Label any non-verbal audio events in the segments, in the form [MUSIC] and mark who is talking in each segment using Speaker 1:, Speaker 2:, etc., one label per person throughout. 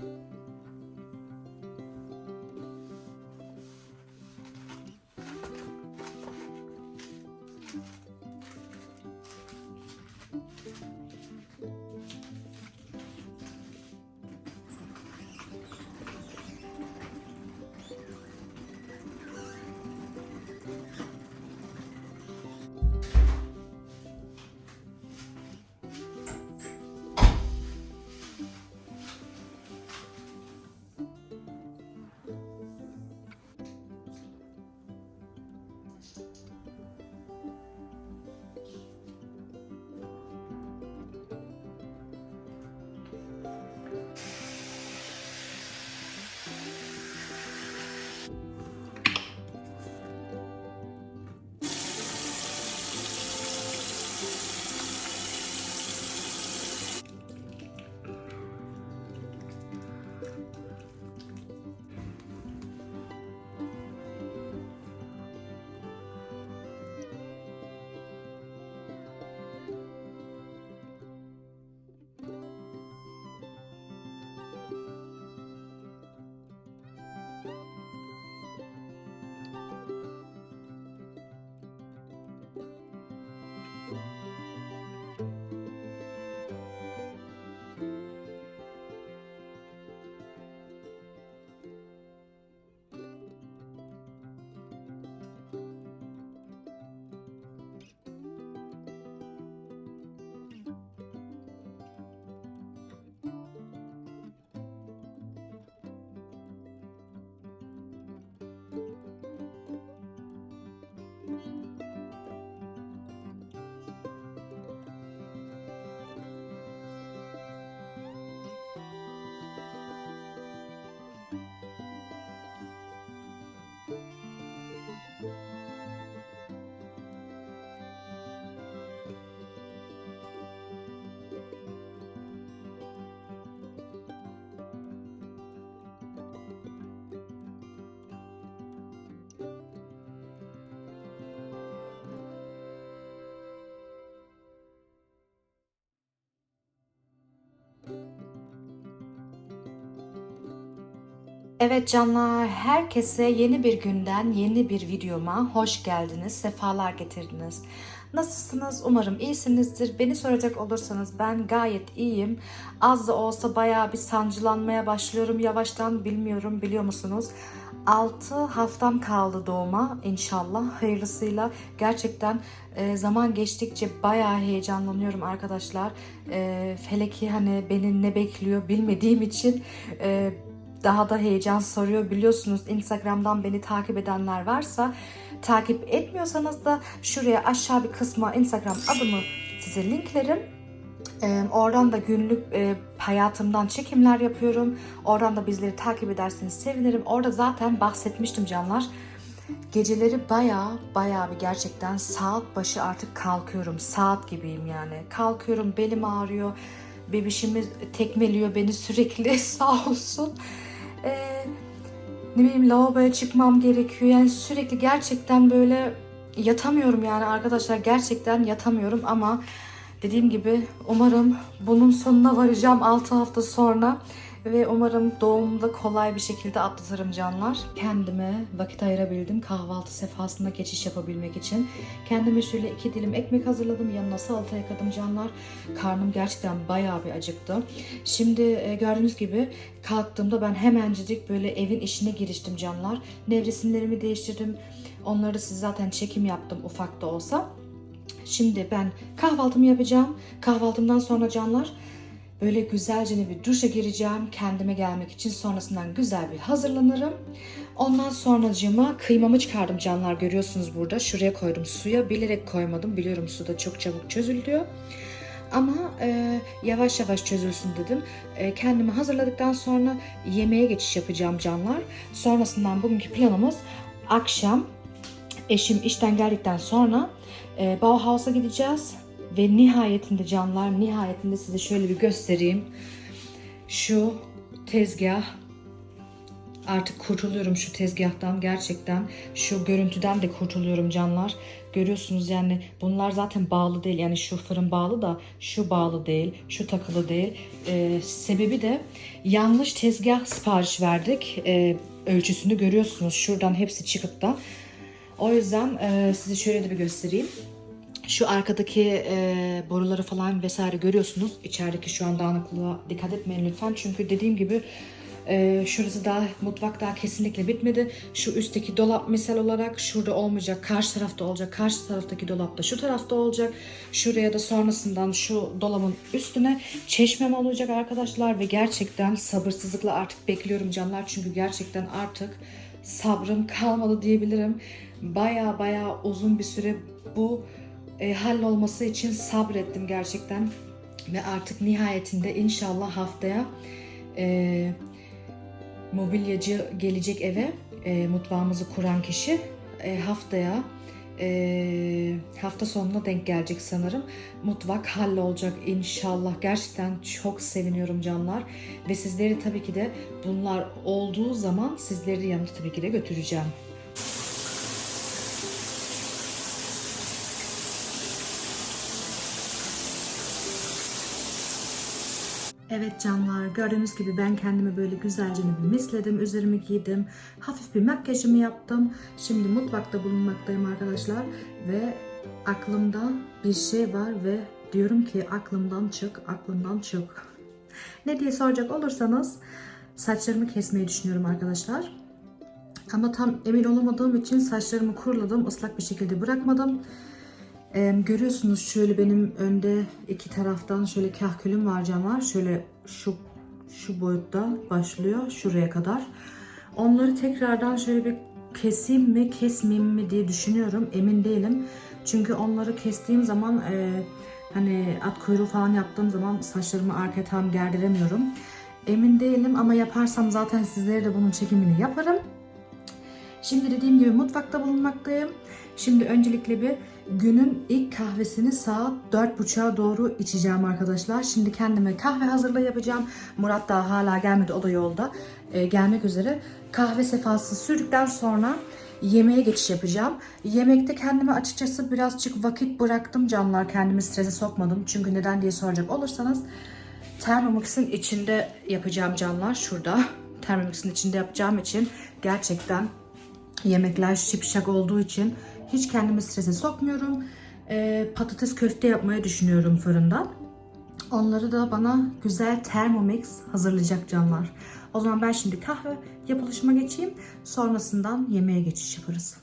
Speaker 1: you Evet canlar, herkese yeni bir günden, yeni bir videoma hoş geldiniz, sefalar getirdiniz. Nasılsınız? Umarım iyisinizdir. Beni soracak olursanız ben gayet iyiyim. Az da olsa bayağı bir sancılanmaya başlıyorum yavaştan, bilmiyorum biliyor musunuz? 6 haftam kaldı doğuma inşallah hayırlısıyla. Gerçekten e, zaman geçtikçe bayağı heyecanlanıyorum arkadaşlar. E, hani beni ne bekliyor bilmediğim için... E, daha da heyecan soruyor. Biliyorsunuz Instagram'dan beni takip edenler varsa takip etmiyorsanız da şuraya aşağı bir kısma Instagram adımı size linklerim. Ee, oradan da günlük e, hayatımdan çekimler yapıyorum. Oradan da bizleri takip ederseniz sevinirim. Orada zaten bahsetmiştim canlar. Geceleri baya baya bir gerçekten saat başı artık kalkıyorum. Saat gibiyim yani. Kalkıyorum belim ağrıyor. Bebişimi tekmeliyor beni sürekli [LAUGHS] sağ olsun. Ee, ne bileyim lavaboya çıkmam gerekiyor. Yani sürekli gerçekten böyle yatamıyorum yani arkadaşlar gerçekten yatamıyorum ama dediğim gibi umarım bunun sonuna varacağım 6 hafta sonra ve umarım doğumda kolay bir şekilde atlatırım canlar. Kendime vakit ayırabildim kahvaltı sefasında geçiş yapabilmek için. Kendime şöyle iki dilim ekmek hazırladım. Yanına salata yıkadım canlar. Karnım gerçekten bayağı bir acıktı. Şimdi e, gördüğünüz gibi kalktığımda ben hemencecik böyle evin işine giriştim canlar. Nevresimlerimi değiştirdim. Onları siz zaten çekim yaptım ufak da olsa. Şimdi ben kahvaltımı yapacağım. Kahvaltımdan sonra canlar böyle güzelce bir duşa gireceğim kendime gelmek için. Sonrasından güzel bir hazırlanırım. Ondan sonracığıma kıymamı çıkardım canlar görüyorsunuz burada. Şuraya koydum suya. Bilerek koymadım. Biliyorum suda çok çabuk çözülüyor. Ama e, yavaş yavaş çözülsün dedim. E, kendimi hazırladıktan sonra yemeğe geçiş yapacağım canlar. Sonrasından bugünkü planımız akşam eşim işten geldikten sonra e, Bauhaus'a gideceğiz. Ve nihayetinde canlar, nihayetinde size şöyle bir göstereyim. Şu tezgah Artık kurtuluyorum şu tezgahtan gerçekten. Şu görüntüden de kurtuluyorum canlar. Görüyorsunuz yani bunlar zaten bağlı değil. Yani şu fırın bağlı da şu bağlı değil. Şu takılı değil. Ee, sebebi de yanlış tezgah sipariş verdik. Ee, ölçüsünü görüyorsunuz. Şuradan hepsi çıkıp da. O yüzden e, size şöyle de bir göstereyim. Şu arkadaki e, boruları falan vesaire görüyorsunuz. İçerideki şu an dağınıklığa dikkat etmeyin lütfen. Çünkü dediğim gibi e, şurası daha mutfak daha kesinlikle bitmedi. Şu üstteki dolap misal olarak şurada olmayacak. Karşı tarafta olacak. Karşı taraftaki dolap da şu tarafta olacak. Şuraya da sonrasından şu dolabın üstüne çeşmem olacak arkadaşlar. Ve gerçekten sabırsızlıkla artık bekliyorum canlar. Çünkü gerçekten artık sabrım kalmadı diyebilirim. Baya baya uzun bir süre bu e, hallolması için sabrettim gerçekten. Ve artık nihayetinde inşallah haftaya e, mobilyacı gelecek eve e, mutfağımızı kuran kişi e, haftaya e, hafta sonuna denk gelecek sanırım. Mutfak hallolacak inşallah. Gerçekten çok seviniyorum canlar. Ve sizleri tabii ki de bunlar olduğu zaman sizleri yanımda tabii ki de götüreceğim. Evet canlar gördüğünüz gibi ben kendimi böyle güzelce bir misledim. Üzerimi giydim. Hafif bir makyajımı yaptım. Şimdi mutfakta bulunmaktayım arkadaşlar. Ve aklımda bir şey var ve diyorum ki aklımdan çık, aklımdan çık. [LAUGHS] ne diye soracak olursanız saçlarımı kesmeyi düşünüyorum arkadaşlar. Ama tam emin olamadığım için saçlarımı kuruladım. ıslak bir şekilde bırakmadım. Ee, görüyorsunuz şöyle benim önde iki taraftan şöyle kahkülüm var camlar. Şöyle şu şu boyutta başlıyor şuraya kadar. Onları tekrardan şöyle bir keseyim mi kesmeyeyim mi diye düşünüyorum. Emin değilim. Çünkü onları kestiğim zaman e, hani at kuyruğu falan yaptığım zaman saçlarımı arkaya tam gerdiremiyorum. Emin değilim ama yaparsam zaten sizlere de bunun çekimini yaparım. Şimdi dediğim gibi mutfakta bulunmaktayım. Şimdi öncelikle bir günün ilk kahvesini saat 4.30'a doğru içeceğim arkadaşlar. Şimdi kendime kahve hazırlığı yapacağım. Murat daha hala gelmedi o da yolda. Ee, gelmek üzere. Kahve sefası sürdükten sonra yemeğe geçiş yapacağım. Yemekte kendime açıkçası birazcık vakit bıraktım canlar. Kendimi strese sokmadım. Çünkü neden diye soracak olursanız Thermomix'in içinde yapacağım canlar şurada. [LAUGHS] Thermomix'in içinde yapacağım için gerçekten yemekler şipşak olduğu için hiç kendimi strese sokmuyorum. Ee, patates köfte yapmayı düşünüyorum fırında. Onları da bana güzel Thermomix hazırlayacak canlar. O zaman ben şimdi kahve yapılışıma geçeyim. Sonrasından yemeğe geçiş yaparız.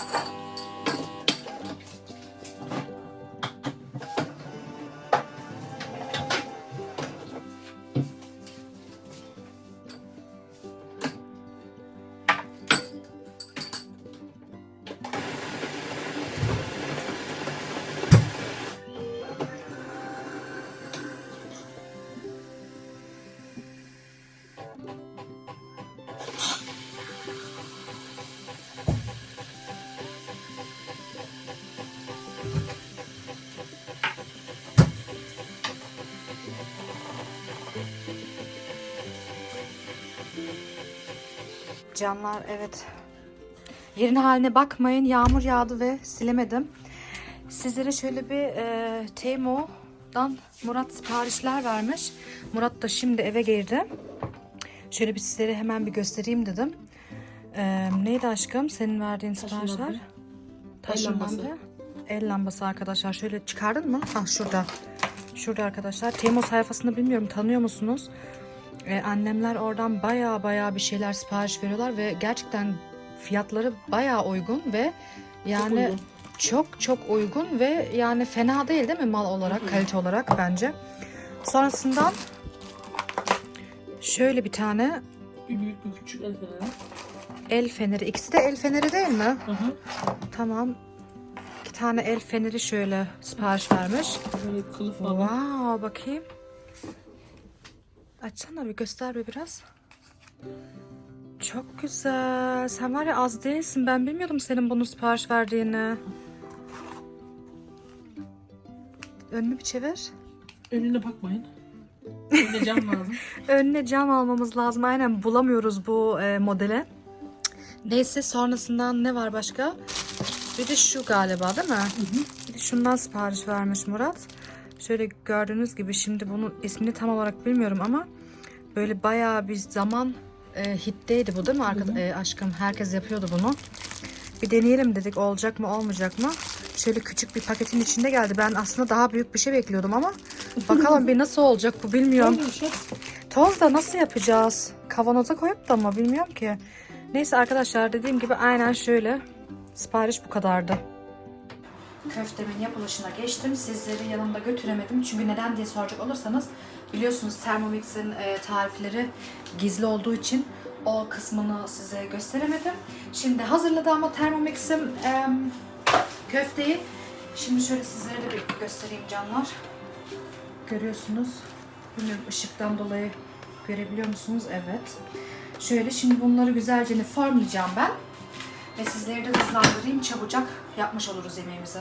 Speaker 1: you Canlar evet. Yerin haline bakmayın. Yağmur yağdı ve silemedim. Sizlere şöyle bir e, Temo'dan Murat siparişler vermiş. Murat da şimdi eve girdi. Şöyle bir sizlere hemen bir göstereyim dedim. E, neydi aşkım senin verdiğin siparişler? Taş
Speaker 2: lambası.
Speaker 1: El lambası arkadaşlar. Şöyle çıkardın mı? Ha şurada. Şurada arkadaşlar. Temo sayfasını bilmiyorum tanıyor musunuz? Ee, annemler oradan baya baya bir şeyler sipariş veriyorlar ve gerçekten fiyatları baya uygun ve yani
Speaker 2: uygun.
Speaker 1: çok çok uygun ve yani fena değil değil mi mal olarak, kalite olarak bence. Sonrasından şöyle bir tane
Speaker 2: Bir büyük bir küçük el feneri.
Speaker 1: el feneri. İkisi de el feneri değil mi?
Speaker 2: Hı hı.
Speaker 1: Tamam. İki tane el feneri şöyle sipariş vermiş.
Speaker 2: Böyle kılıf falan.
Speaker 1: Wow bakayım. Açsana bir göster bir biraz. Çok güzel. Sen var ya az değilsin. Ben bilmiyordum senin bunu sipariş verdiğini. Önünü bir çevir.
Speaker 2: Önüne bakmayın. Önüne cam lazım. [LAUGHS]
Speaker 1: Önüne cam almamız lazım. Aynen bulamıyoruz bu e, modele. Neyse sonrasından ne var başka? Bir de şu galiba değil mi? Bir de şundan sipariş vermiş Murat. Şöyle gördüğünüz gibi şimdi bunun ismini tam olarak bilmiyorum ama böyle bayağı bir zaman e, hitteydi bu değil mi arkadaş e, aşkım? Herkes yapıyordu bunu. Bir deneyelim dedik olacak mı olmayacak mı? Şöyle küçük bir paketin içinde geldi. Ben aslında daha büyük bir şey bekliyordum ama [LAUGHS] bakalım bir nasıl olacak bu bilmiyorum. Toz da nasıl yapacağız? Kavanoza koyup da mı bilmiyorum ki. Neyse arkadaşlar dediğim gibi aynen şöyle. Sipariş bu kadardı. Köftemin yapılışına geçtim. Sizleri yanımda götüremedim. Çünkü neden diye soracak olursanız biliyorsunuz Thermomix'in e, tarifleri gizli olduğu için o kısmını size gösteremedim. Şimdi hazırladı ama Thermomix'im köfteyi. Şimdi şöyle sizlere de bir göstereyim canlar. Görüyorsunuz. Bilmiyorum ışıktan dolayı görebiliyor musunuz? Evet. Şöyle şimdi bunları güzelce formlayacağım ben. Ve sizleri de hızlandırayım. Çabucak yapmış oluruz yemeğimizi.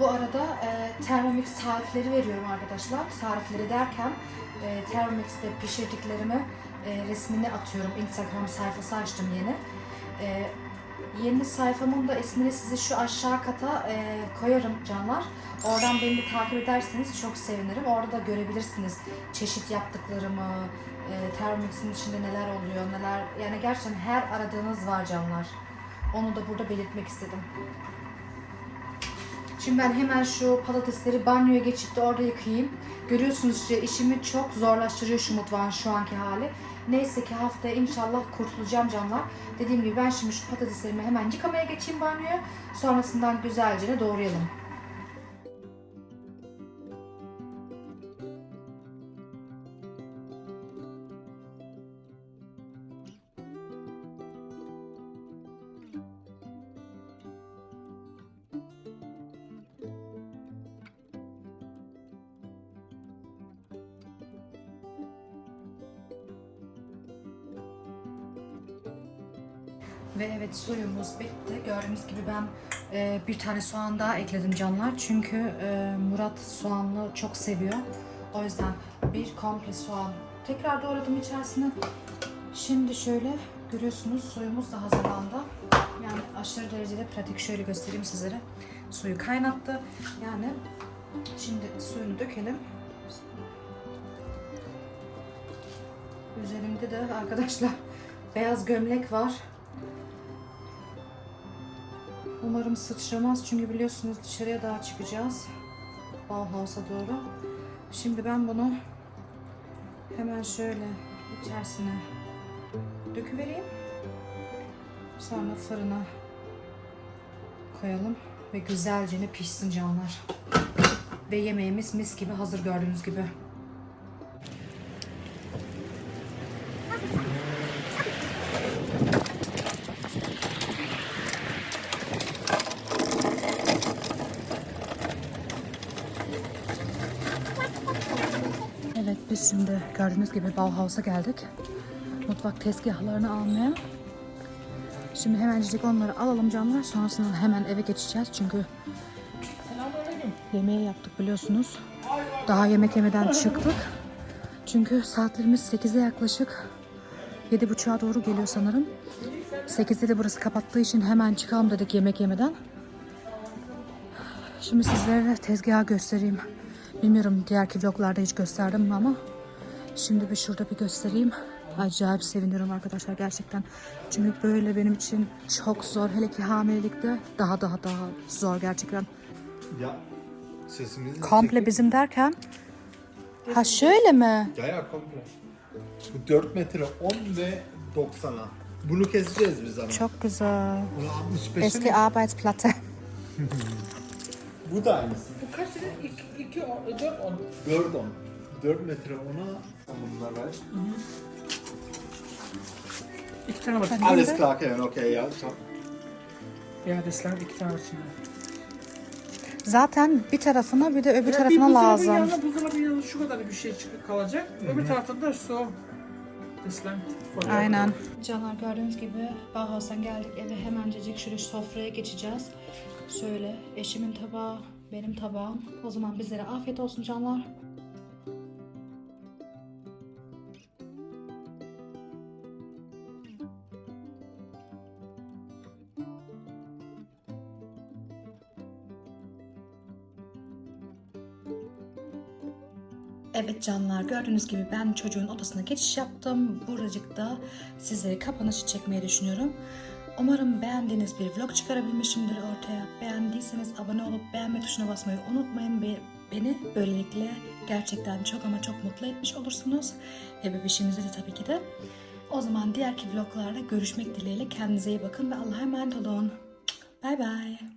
Speaker 1: Bu arada e, Thermomix tarifleri veriyorum arkadaşlar. Tarifleri derken e, Thermomix'te pişirdiklerimi e, resmini atıyorum. Instagram sayfası açtım yeni. E, yeni sayfamın da ismini size şu aşağı kata e, koyarım canlar. Oradan beni de takip ederseniz çok sevinirim. Orada da görebilirsiniz çeşit yaptıklarımı, e, Thermomix'in içinde neler oluyor, neler... Yani gerçekten her aradığınız var canlar. Onu da burada belirtmek istedim. Şimdi ben hemen şu patatesleri banyoya geçip de orada yıkayayım. Görüyorsunuz işte işimi çok zorlaştırıyor şu mutfağın şu anki hali. Neyse ki haftaya inşallah kurtulacağım canlar. Dediğim gibi ben şimdi şu patateslerimi hemen yıkamaya geçeyim banyoya. Sonrasından güzelce doğrayalım. Ve evet suyumuz bitti. Gördüğünüz gibi ben e, bir tane soğan daha ekledim canlar. Çünkü e, Murat soğanlı çok seviyor. O yüzden bir komple soğan tekrar doğradım içerisine. Şimdi şöyle görüyorsunuz suyumuz da hazırlandı. Yani aşırı derecede pratik. Şöyle göstereyim sizlere. Suyu kaynattı. Yani şimdi suyunu dökelim. Üzerimde de arkadaşlar [LAUGHS] beyaz gömlek var. Umarım sıçramaz çünkü biliyorsunuz dışarıya daha çıkacağız. Bauhaus'a doğru. Şimdi ben bunu hemen şöyle içerisine döküvereyim. Sonra fırına koyalım ve güzelce pişsin canlar. Ve yemeğimiz mis gibi hazır gördüğünüz gibi. Evet biz şimdi gördüğünüz gibi Bauhaus'a geldik. Mutfak tezgahlarını almaya. Şimdi hemencik onları alalım canlar. Sonrasında hemen eve geçeceğiz çünkü yemeği yaptık biliyorsunuz. Daha yemek yemeden çıktık. Çünkü saatlerimiz 8'e yaklaşık. 7.30'a doğru geliyor sanırım. 8'de de burası kapattığı için hemen çıkalım dedik yemek yemeden. Şimdi sizlere tezgahı göstereyim. Bilmiyorum diğerki vloglarda hiç gösterdim mi ama Şimdi bir şurada bir göstereyim. Acayip seviniyorum arkadaşlar gerçekten. Çünkü böyle benim için çok zor. Hele ki hamilelikte daha daha daha zor gerçekten.
Speaker 3: Ya sesimizi
Speaker 1: Komple bizim derken. Ha şöyle mi?
Speaker 3: Ya ya komple. Bu 4 metre 10 ve 90'a. Bunu keseceğiz biz ama.
Speaker 1: Çok güzel.
Speaker 3: Bunu 65'e
Speaker 1: Eski
Speaker 3: mi?
Speaker 1: Arbeitsplatte.
Speaker 3: Bu da aynısı.
Speaker 2: Bu kaç? 2, 2, 4, 10.
Speaker 3: 4 10. 4 metre 10'a bunlar ver.
Speaker 2: İki tane var.
Speaker 3: Alles klar Kevin, okey ya. Tamam.
Speaker 2: Ya desler iki tane var içinde.
Speaker 1: Zaten bir tarafına bir de öbür tarafına lazım.
Speaker 2: Yanında, buzdolabının yanında şu kadar bir şey çıkıp kalacak. Öbür tarafında su. Desler.
Speaker 1: Aynen. Canlar gördüğünüz gibi Bauhaus'tan geldik eve hemencecik şöyle sofraya geçeceğiz. Şöyle eşimin tabağı, benim tabağım. O zaman bizlere afiyet olsun canlar. Evet canlar gördüğünüz gibi ben çocuğun odasına geçiş yaptım. Buracıkta sizlere kapanışı çekmeyi düşünüyorum. Umarım beğendiğiniz bir vlog çıkarabilmişimdir ortaya. Beğendiyseniz abone olup beğenme tuşuna basmayı unutmayın. Ve beni böylelikle gerçekten çok ama çok mutlu etmiş olursunuz. Ve bebişimizi de tabii ki de. O zaman diğerki vloglarda görüşmek dileğiyle kendinize iyi bakın ve Allah'a emanet olun. Bay bay.